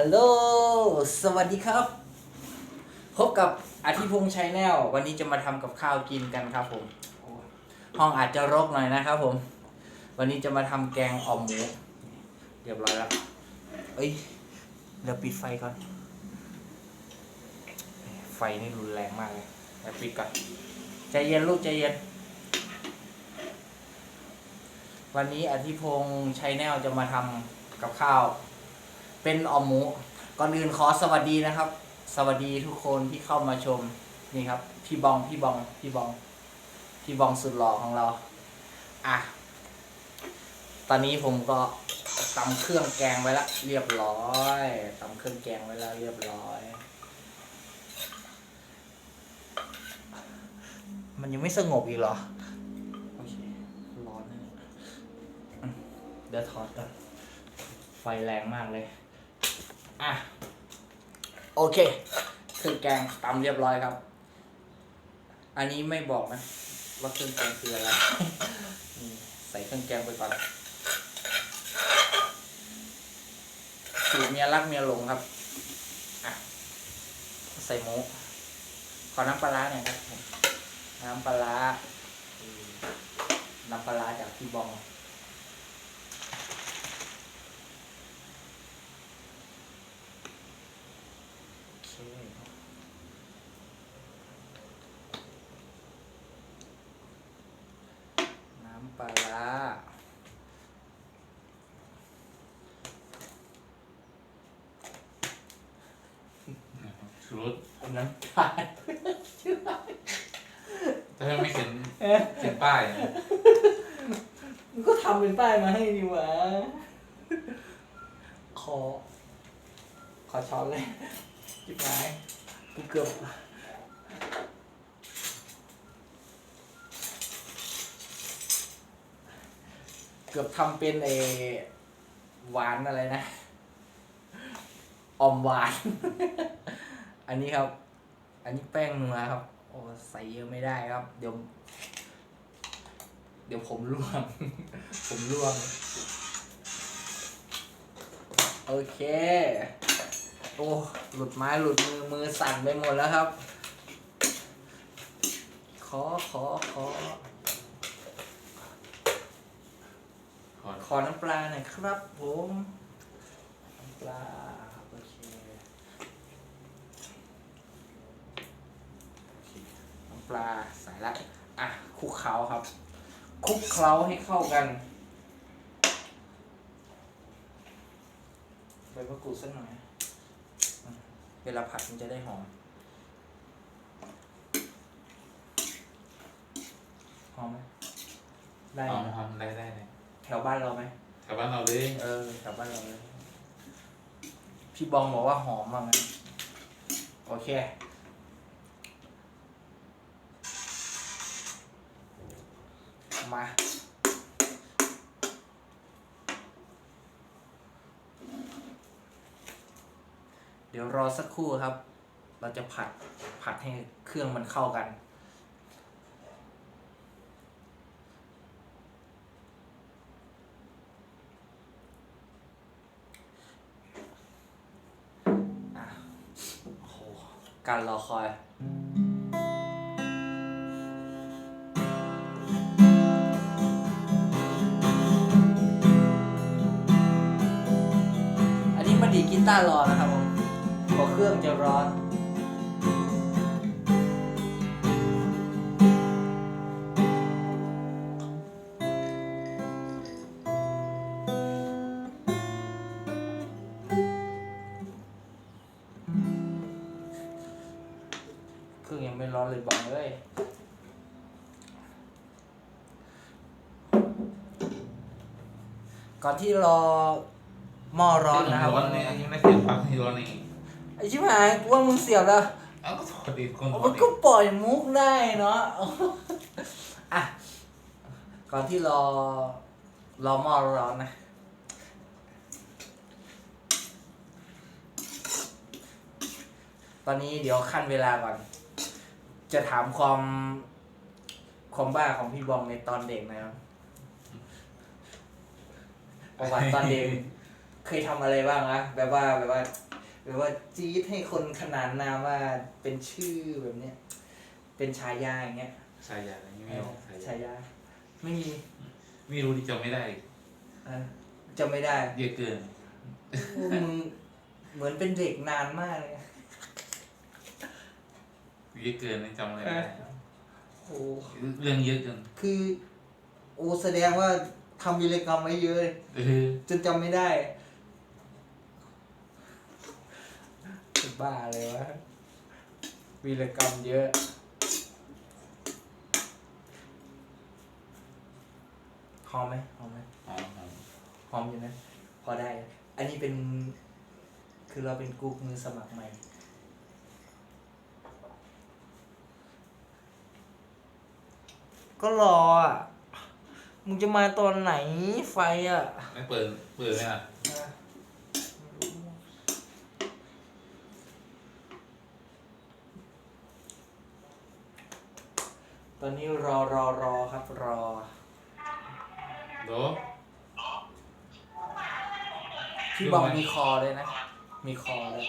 ฮัลโหล สวัสดีครับ พบกับอาทิพงษ์ชัยแนลวันนี้จะมาทำกับข้าวกินกันครับผม ห้องอาจจะรกหน่อยนะครับผม วันนี้จะมาทำแกงอ่อมหมู เรียบร้อยแล้ว เอ้ย เดี๋ยวปิดไฟก่อน ไฟนี่รุนแรงมากเลยเดี๋ยวปิดก่อน ใจเย็นลูกใจเย็น วันนี้อธิพงษ์ชัยแนลจะมาทำกับข้าว เป็นออมหมูก่อนอื่นขอสวัสดีนะครับ สวัสดีทุกคนที่เข้ามาชมนี่ครับ พี่บองพี่บองพี่บอง พี่บองสุดหล่อของเรา อะ ตอนนี้ผมก็ตำเครื่องแกงไว้ละเรียบร้อยตำเครื่องแกงไว้แล้วเรียบร้อย มันยังไม่สงบอีกเหรอโอเคร้อนนะเนี่ยอืมเดี๋ยวถอดก่อนไฟแรงมากเลย อะ โอเคเครื่องแกงตำเรียบร้อยครับ อันนี้ไม่บอกนะ ว่าเครื่องแกงคืออะไรนี่ใส่เครื่องแกงไปก่อนสูตรเมียรักเมียหลงครับ อะ ใส่หมู ขอน้ำปลาร้าหน่อยครับผมน้ำปลาร้าอืมน้ำปลาร้าจากพี่บอง โอเค น้ำปลาร้า ชูรส น้ำตาลถ้าไม่เขียนเอ๊ะเขียนป้ายอะมึงก็ทำเป็นป้ายมาให้ดีหวะขอ ขอช้อนเลยจิบหายกูเกือบเกือบทำเป็นเออหวานอะไรนะ ออมหวาน อันนี้ครับ อันนี้แป้งนัวครับ โอ้ใส่เยอะไม่ได้ครับ เดี๋ยว เดี๋ยวผมร่วง ผมร่วง โอเค โอ้หลุดไม้หลุดมือมือสั่นไปหมดแล้วครับ ขอขอขอ ขอขอน้ำปลาหน่อยครับผมน้ำปลา โอเค น้ำ ปลาใส่ละอะคลุกเคล้าครับคลุกเคล้าให้เข้ากันใบมะกรูดสักหน่อยอืมเวลาผัดมันจะได้หอม หอมไหมได้หอมนะหอมได้ได้เลยแถวบ้านเราไหมแถวบ้านเราเลยเออแถวบ้านเราเลยพี่บองบอกว่าหอมมากนะโอเค มาเดี๋ยวรอสักครู่ครับ เราจะผัดผัดให้เครื่องมันเข้ากัน การรอคอย ต้าร์รอนะครับผมพราเครื่องจะร้อนเครื่องยังไม่ร้อนเลยบอกเลยก่อนที่รอหม้อร้อนนะครับ ร้อนเนี่ยยังไม่เขียนป้ายร้อนนี่ไอชิบหายกูว่ามึงเสียบแล้วเอ้าก็ถอดอีกคนถอมัดนอีก็กปล่อยมุกได้เนาะอะก่อนที่รอรอหม้อร้อนนะตอนนี้เดี๋ยวขั้นเวลาก่อน จะถามความความบ้าของพี่บองในตอนเด็กนะครับประวัติตอนเด็กเคยทำอะไรบ้างนะแบบว่าแบบว่า แบบว่าจี๊ดให้คนขนานนามว่าเป็นชื่อแบบเนี้ย เป็นฉายาอย่างเงี้ยชายาอะไรไม่ออกชายาฉายา ไม่มีไม่รู้ที่จำไม่ได้เออจำไม่ได้เยอะเกิน พวกมึงเหมือนเป็นเด็กนานมากเลย เยอะเกินจำอะไรไม่ได้โอ้เรื่องเยอะเกินคือ โอ้แสดงว่าทำวิรกรรมไว้เยอะเลยเออจนจำไม่ได้จะ บ้าเลยวะวีรกรรมเยอะ หอมไหมหอมไหมอ๋ออ๋อหอมอยู่นะ พอได้ อันนี้เป็น คือเราเป็นกรุ๊ปมือสมัครใหม่ ก็รออะ มึงจะมาตอนไหนไฟอะ ไม่เปิดเปิดไหมล่ะ ตอนนี้รอรอรอครับรอโดพี่บอมมีคอเลยนะ มีคอเลย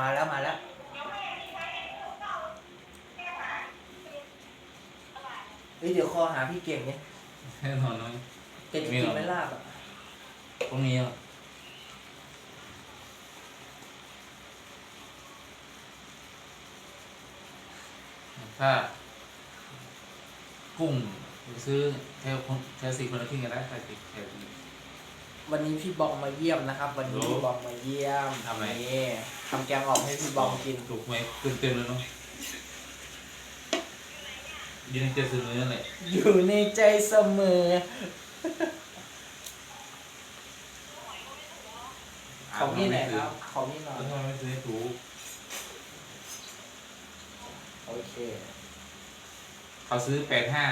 มาแล้วมาแล้วเฮ้ยเดี๋ยวคอหาพี่เก่งเนี่ยแน่นอนน้อยแกจะกินไหม่ลาบอะพวกนี้อะ ถ้า กุ้งซื้อแค่คนแค่สี่คนละครึ่งกันได้ใครติดแค่นี้วันนี้พี่บอมมาเยี่ยมนะครับ วันนี้โอ้พี่บอมมาเยี่ยมทำอะไร นี่ทำแกงอ่อมให้พี่บอมกิน ถูกไหมเต็มเต็มๆเลยเนาะยินดีจะซื้อเนื้อเลยอยู่ในใจเสมอ ของนี่ไหนครับ ของนี่หน่อย แล้วทำไมไม่ซื้อให้ถูก โอ เคเขาซื้อแปดห้า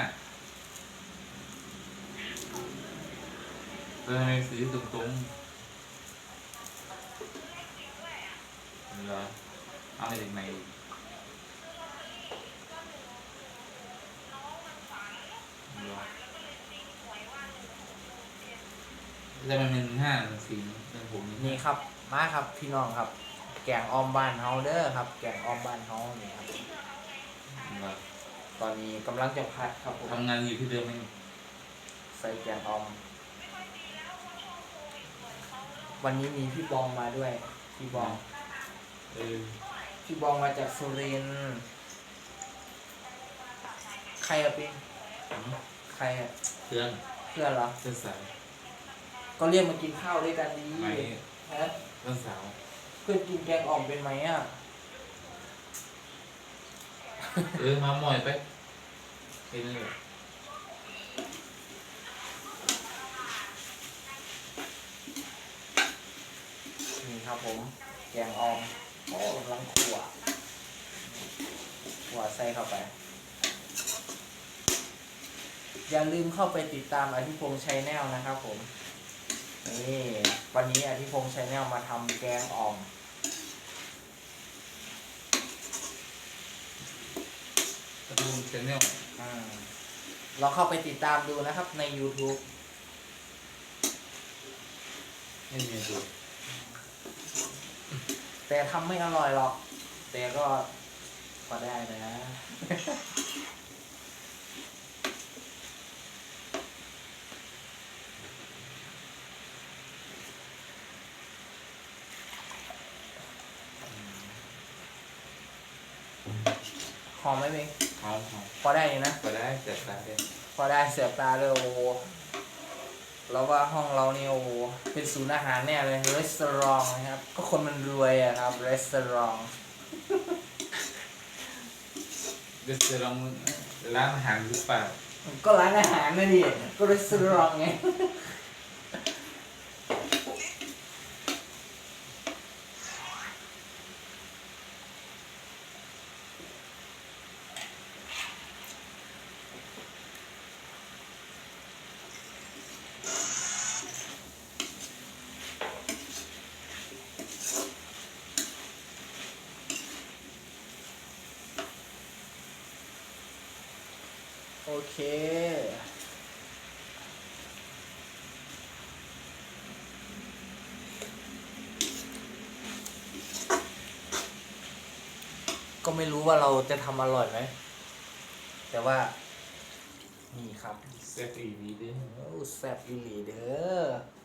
แล้วทำไมซื้อตรงตรงๆเหรอเอามาจากไหนอีกเหรอแล้วมันเป็นห้าหรือสี่เป็นผมนี่ครับ มาครับพี่น้องครับ แกงออมบ้านเฮาเด้อครับ แกงออมบ้านเฮานี่ครับ เหรอตอนนี้กำลังจะพัดครับผมทำงานอยู่ที่เดิมไหมใส่แกงออม วันนี้มีพี่บองมาด้วย พี่บอง เออพี่บองมาจากสุรินทร์ใครอะปิงใครอะเครื่องเพื่อนเหรอเพื่อนสาวก็เรียกมากินข้าวด้วยกันดีไม่ฮะเพื่อนสาว เพื่อนกินแกงอ่อมเป็นไหมอะ เออมาหมอยไปแค่นี้แหละนี่ครับผม แกงออมโอ้กำลังขั่วขั่วใส่เข้าไป อย่าลืมเข้าไปติดตามอธิพงษ์ชัยแนลนะครับผม นี่ วันนี้อธิพงษ์ชัยแนลมาทำแกงอ่อม กระดูกชแนลอ่าลองเข้าไปติดตามดูนะครับใน YouTube ไม่มีดูแต่ทำไม่อร่อยหรอก แต่ก็พอได้นะ อมไหมเมงหอมหอมพอได้อยู่นะ ก็ได้เจ็บตาได้พอได้เสียบตาเลยโอ้โหแล้วว่าห้องเราเนี่ยโอ้โหเป็นศูนย์อาหารแน่เลยรีสอร์ทนะครับ ก็คนมันรวยอะครับรีสอร์ทเดี๋ยวจะลองร้านอาหารหรือเปล่า ก็ร้านอาหารนะดิก็รีสอร์ทไง โอเค ก็ไม่รู้ว่าเราจะทำอร่อยไหม แต่ว่า นี่ครับแซฟอีนี้ด้วยอแซ่บอีหลีเด้อ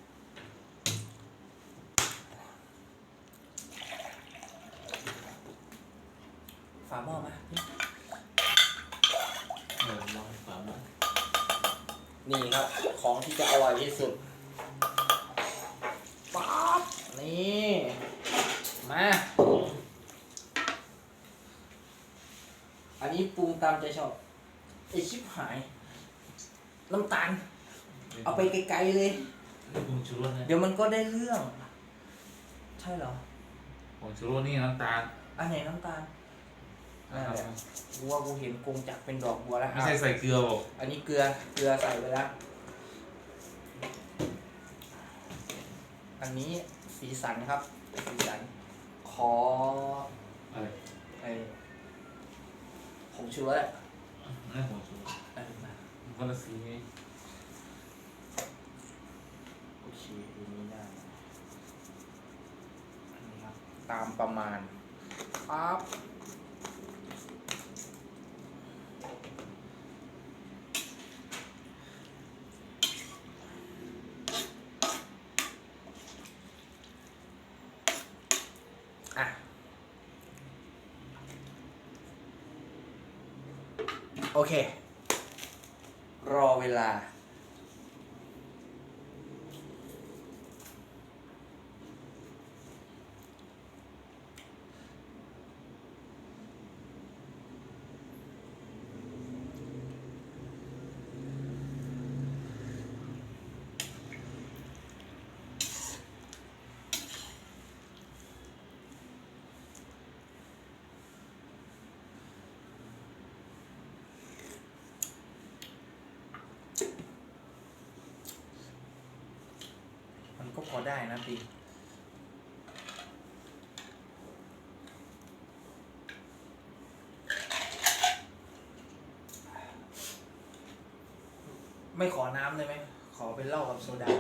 นี่ครับ ของที่จะอร่อยที่สุดป๊าบนี่ มา อันนี้ปรุงตามใจชอบไอชิบหาย น้ำตาล เอาไปไกลๆเลย นี่ผงชูรสนะเดี๋ยวมันก็ได้เรื่อง ใช่เหรอ ผงชูรสนี่น้ำตาล อันไหนน้ำตาล นั่นแหละกูว่ากูเห็นกงจักรเป็นดอกบัวแล้วไม่ใช่ใส่เกลือบอกอันนี้เกลือเกลือใส่ไปแล้ว อันนี้สีสันครับ สีสัน ขออะไรไอ้ผงชูรสอะนั่นผงชูรสเออมามันคนละสีไงโอเคดูนี้ได้อันนี้ครับ ตามประมาณปั๊บ โอเค รอเวลา อได้นะปีไม่ขอน้ำเลยไหม ขอเป็นเหล้ากับโซดา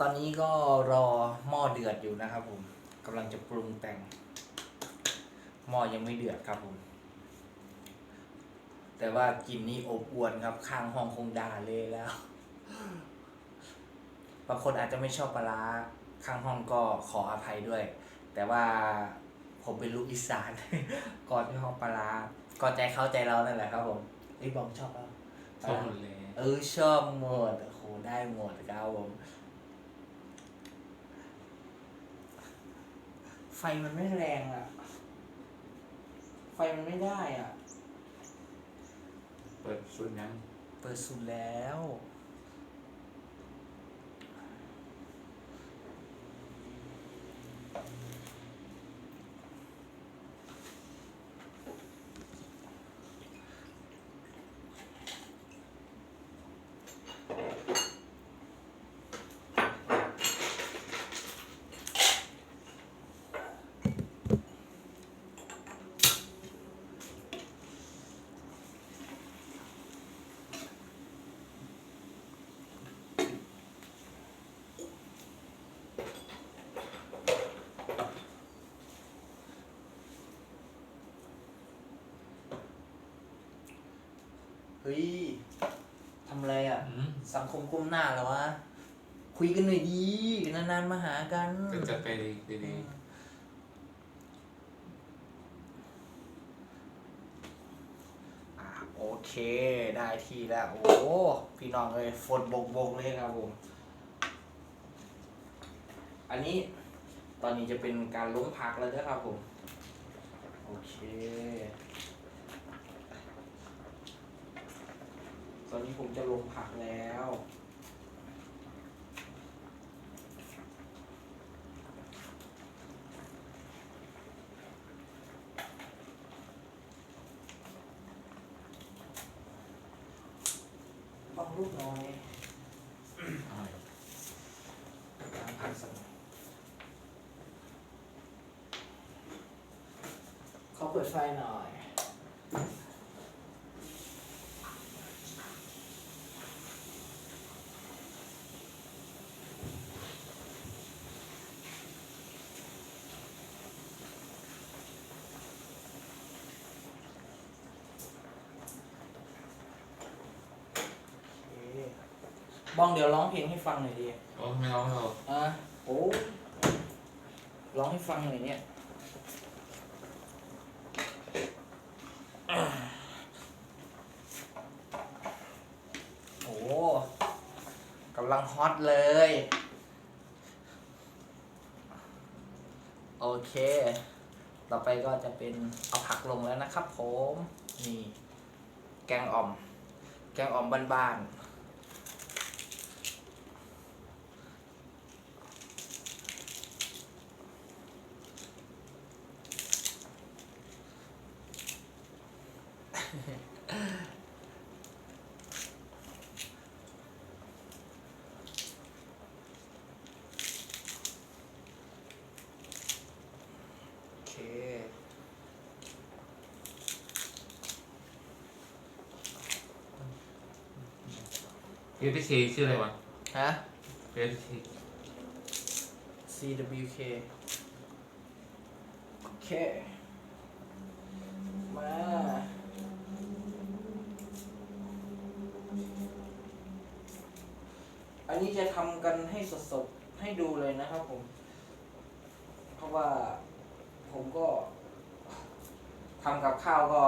ตอนนี้ก็รอหม้อเดือดอยู่นะครับผมกำลังจะปรุงแต่ง หม้อยังไม่เดือดครับผม แต่ว่ากลินนี่อบอวนครับ ข้างห้องคงด่าเลยแล้ว บางคนอาจจะไม่ชอบปลาร้าข้างห้องก็ขออภัยด้วย แต่ว่าผมเป็นลูกอีสานก่อนที่ห้องปลาร้าก็ใจเข้าใจเรานั่นแหละครับผมไอ้ยบอมชอบเปล่าชอบหมดเลยเออชอบหมดโอ้โหได้หมดครับผมไฟมันไม่แรงอะไฟมันไม่ได้อะ เปิดสุดยัง เปิดสุดแล้ว ฮ้ยทำอะไรอะอืมสังคมก้มหน้าแล้ววะ คุยกันหน่อยดีนานๆมาหากัน ก็จัดไปดีดีอะโอเคได้ที่แล้ว โอ้โหพี่น้องเลยฝนบกบกๆเลยครับผมอันนี้ตอนนี้จะเป็นการล้มพักแล้วนะครับผม โอเค ตอนนี้ผมจะลงผักแล้ว ต้องลูกน้อยเอาหน่อยน้ำผักสักหน่อยขอเปิดไฟหน่อย บ้องเดี๋ยวร้องเพลงให้ฟังหน่อยดิโอ้ไม่ร้องไม่ร้องอะโอ้ร้องให้ฟังหน่อยเนี่ยโอ้กำลังฮอตเลย โอเค ต่อไปก็จะเป็นเอาผักลงแล้วนะครับผม นี่ แกงอ่อม แกงอ่อมบ้านๆ โอเค เอฟทีชื่ออะไรวะฮะ เอฟที CWK โอเค มา อันนี้จะทำกันให้สดๆ ให้ดูเลยนะครับผม เพราะว่าผมก็ทำกับข้าวก็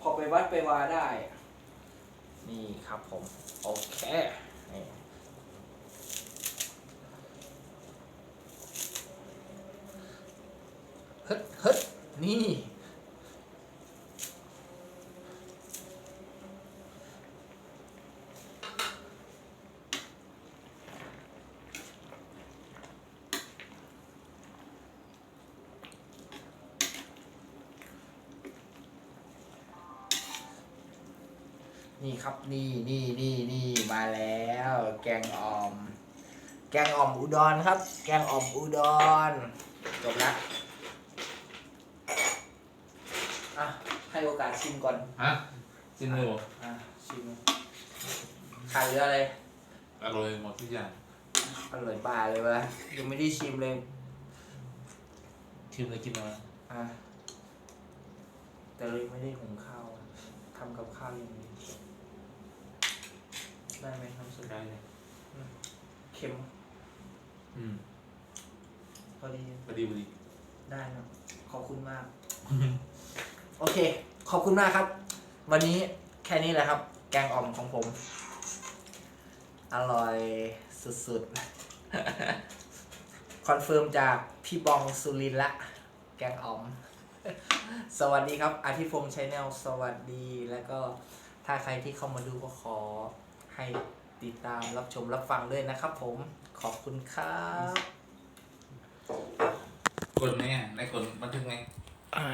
พอไปวัดไปวาได้ นี่ครับผม โอเคนี่ฮึดฮึดนี่ ครับนี่นี่นี่นี่มาแล้ว แกงอ่อม แกงอ่อมอุดรครับ แกงอ่อมอุดรจบแล้วอะให้โอกาสชิมก่อนฮะจินโนอะชิมขาดเหลืออะไรอร่อยหมดทุกอย่างอร่อยบ้าเลยวะยังไม่ได้ชิมเลยชิมเลยกินมาอะแต่เลยไม่ได้หุงข้าวอะทำกับข้าวอย่างนี้ ได้ไหมน้ำซุปได้เลยเค็มอืมพอดี พอดีพอดีได้ครับขอบคุณมาก โอเค ขอบคุณมากครับ วันนี้แค่นี้แหละครับ แกงอ่อมของผม อร่อยสุดๆ คอนเฟิร์มจากพี่บองสุรินทร์ละ แกงอ่อม สวัสดีครับอาทิพงษ์ชาแนลสวัสดีแล้วก็ถ้าใครที่เข้ามาดูก็ขอ ให้ติดตามรับชมรับฟังด้วยนะครับผมขอบคุณครับกดไหมอะได้กดบันทึกไหม อ่า